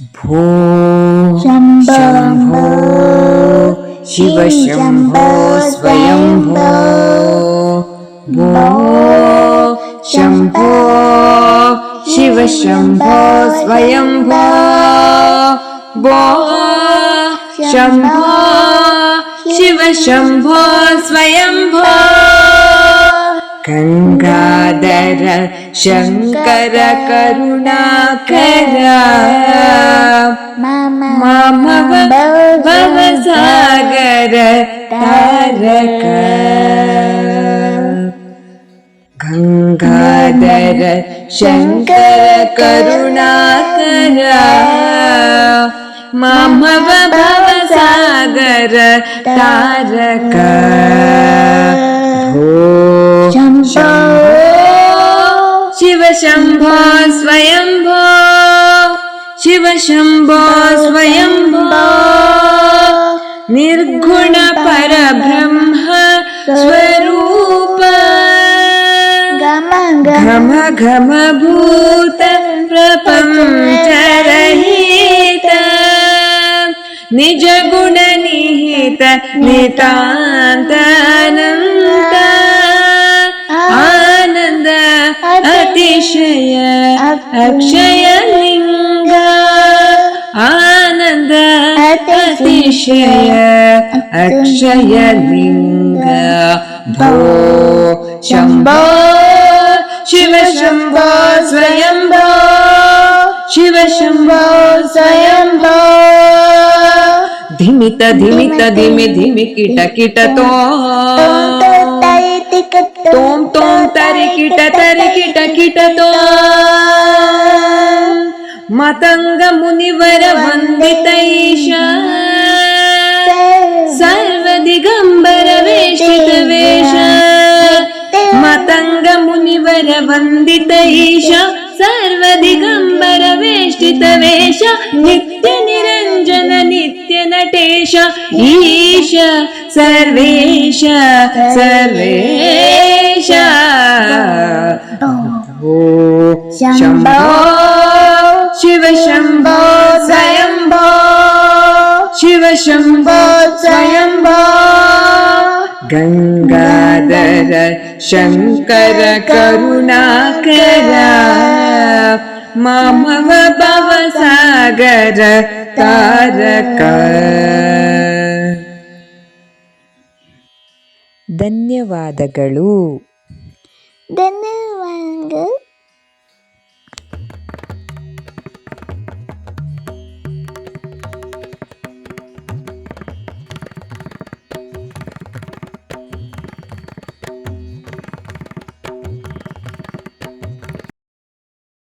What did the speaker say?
भो शम्भो शिव शम्भो स्वयम्भो भो शम्भो शिव शम्भो स्वयम्भो भो शम्भो शिव शम्भो स्वयम्भो गङ्गाधर शङ्कर करुणाकर मम मामव भवसागर तारक गङ्गाधर शङ्कर करुणाकर मामव भवसागर तारक। शिव शम्भो शिव शम्भो स्वयम्भो। निर्गुण परब्रह्म स्वरूप। गम घम घम भूत प्रपञ्चरहित। निज गुण निहित नितान्तानन्द आनन्द अतिशय अक्षय अतिशय अक्षय लिङ्ग भो शम्भो शिव शम्भो स्वयम्भो शिव शम्भो स्वयम्भो धिमित धिमित धिमि धिमि किट किट तो तों तों तरि किट तरि किट किट तो मतंग मुनिवर वन्दितैष सर्वदिगम्बर वेशित वेश मतङ्ग मुनिवर वन्दितैष सर्वदिगम्बर वेष्टित वेश नित्य निरञ्जन नित्य नटेश ईश सर्वेश सर्वेश भो शम्भो शिव शम्भो स्वयम्भो शिव शम्भो स्वयम्भो गङ्गाधर शङ्कर करुणाकर मामव भवसागर तारक ಧನ್ಯವಾದಗಳು ಧನ್ಯವಾದ